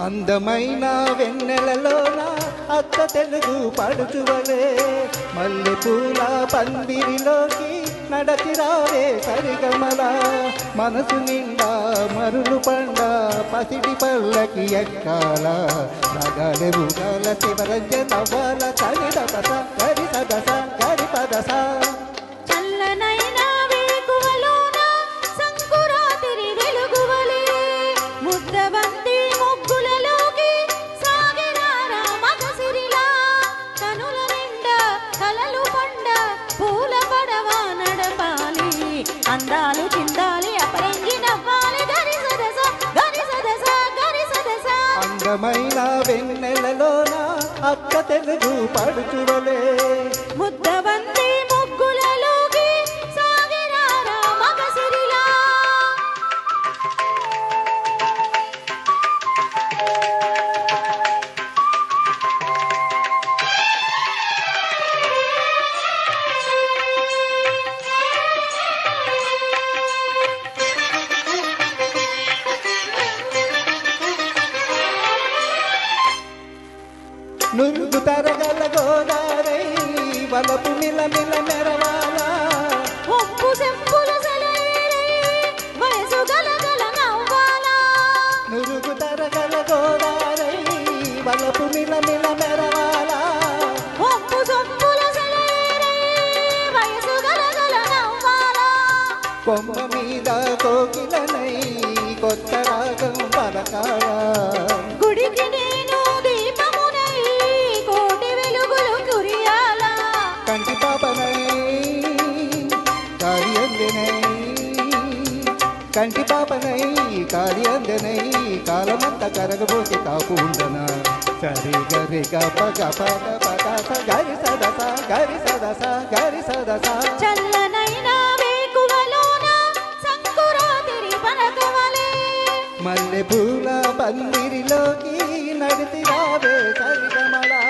అందమైన వెన్నెలలోన అత్త తెలుగు పడుచువలే. మల్లె పూల పందిరిలోకి నడచి రావే సరిగమల మనసు నిండా మరులు పండ పసిడి పళ్ళకి ఎక్కాల. నగలె బుగల శివరంజ నవ్వాల కరి దదస కరి సదస కరి అందమైన వెన్నెలలోన అక్క తెలుగు పడుచువలే నురుగు తరగల గోదారై వలపు మిల మిల మెరవాల ఒప్పు చెప్పుల సెలయేరై వయసు గలగల నవ్వాలా. నురుగు తరగల గోదారై వలపు మిల మిల మెరవాల ఒప్పు చెప్పుల సెలయేరై వయసు గలగల నవ్వాలా. కొమ్మ మీద కోకిలనై కొత్త రాగం పలకాల. అందనై కంటి పాపనై కాలి అందనై కాలమంత కరగబోసి కాపు ఉండనా సరి గరి గప గప గప గరి సదస గరి సదస గరి సదస మల్లె పూల పందిరిలోకి నడిచి రావే సరిగమలా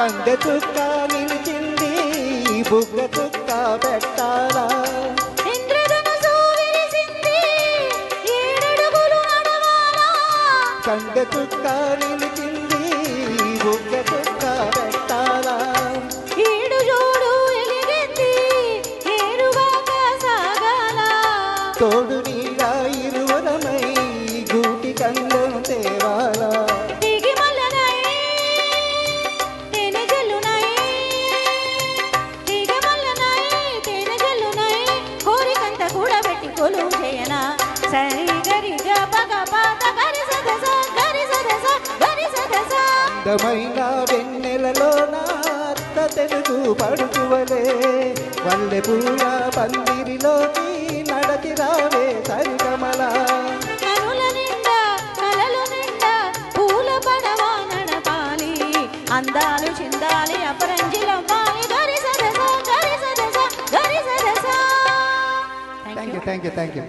కందె చుక్క నిలిచింది బుగ్గ చుక్క పెట్టాలా? కందె నిలిచింది సరి గరి గ పగ పాత గరి సదస గరి సదస గరి సదస అందమైన వెన్నెలలోన అత్త తెలుగు పడుచువలే వల్లె పూల పందిరిలోకి నడచి రావే సరిగమల కనుల నిండా కలలు నిండా పూల పడవ నడపాలి. అందాలు చిందాలి అపరంజిలవ్వాలి గరి సదస గరి సదస గరి సదస thank you thank you thank you